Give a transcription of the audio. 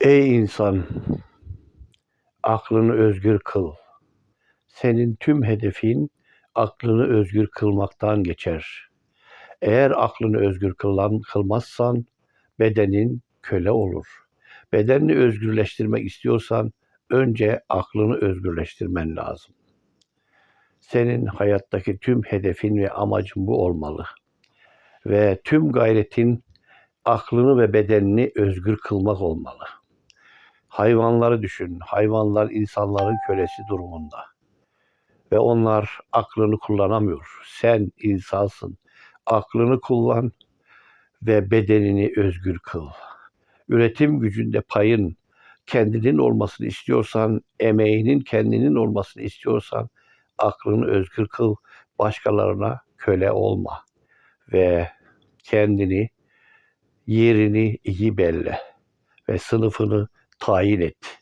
Ey insan, aklını özgür kıl. Senin tüm hedefin aklını özgür kılmaktan geçer. Eğer aklını özgür kılan, kılmazsan bedenin köle olur. Bedenini özgürleştirmek istiyorsan önce aklını özgürleştirmen lazım. Senin hayattaki tüm hedefin ve amacın bu olmalı. Ve tüm gayretin aklını ve bedenini özgür kılmak olmalı. Hayvanları düşün. Hayvanlar insanların kölesi durumunda. Ve onlar aklını kullanamıyor. Sen insansın. Aklını kullan ve bedenini özgür kıl. Üretim gücünde payın kendinin olmasını istiyorsan, emeğinin kendinin olmasını istiyorsan aklını özgür kıl, başkalarına köle olma ve kendini, yerini iyi belli ve sınıfını tayin et.